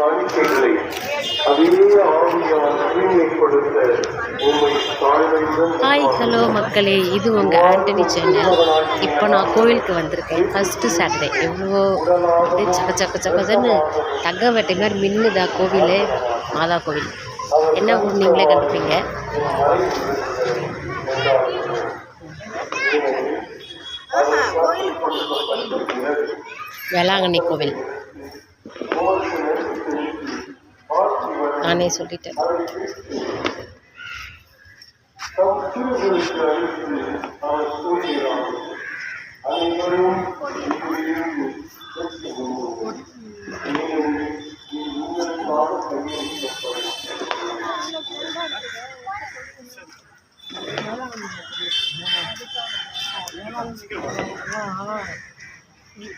காணிக்கைகளை அதே ஆவியால் ஹாய் ஹலோ மக்களே. இது உங்கள் ஆண்டனி சேனல் இப்போ நான் கோவிலுக்கு வந்திருக்கேன். ஃபஸ்ட்டு சாட்டர்டே எவ்வளோ அப்படியே சக்க சக்க சக்கன்னு தங்க வேட்டை மாதிரி மின்னுதா கோவில் மாதா கோவில். என்ன ஊர் நீங்களே கண்டுப்பீங்க வேளாங்கண்ணி கோவில். நானே சொல்லிட்டேன்.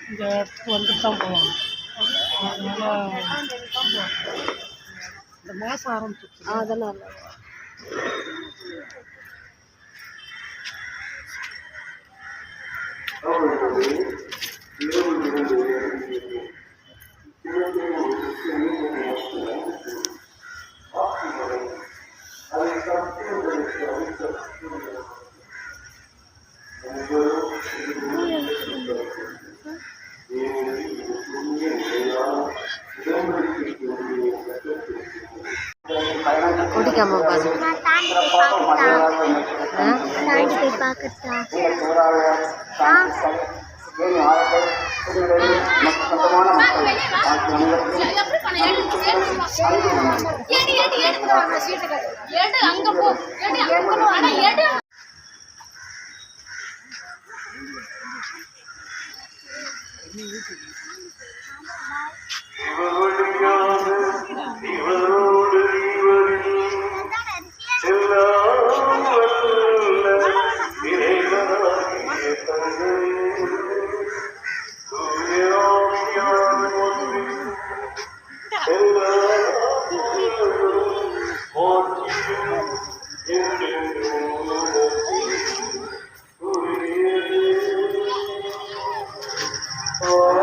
இந்த இடத்துக்கு வந்துட்டு தான் போவாங்க. அதனால் இந்த மாதம் ஆரம்பிச்சிருச்சு அதெல்லாம் பாருங்க. நான் தாண்டி போய் பார்க்கட்டா? ஆ? தாண்டி Oh.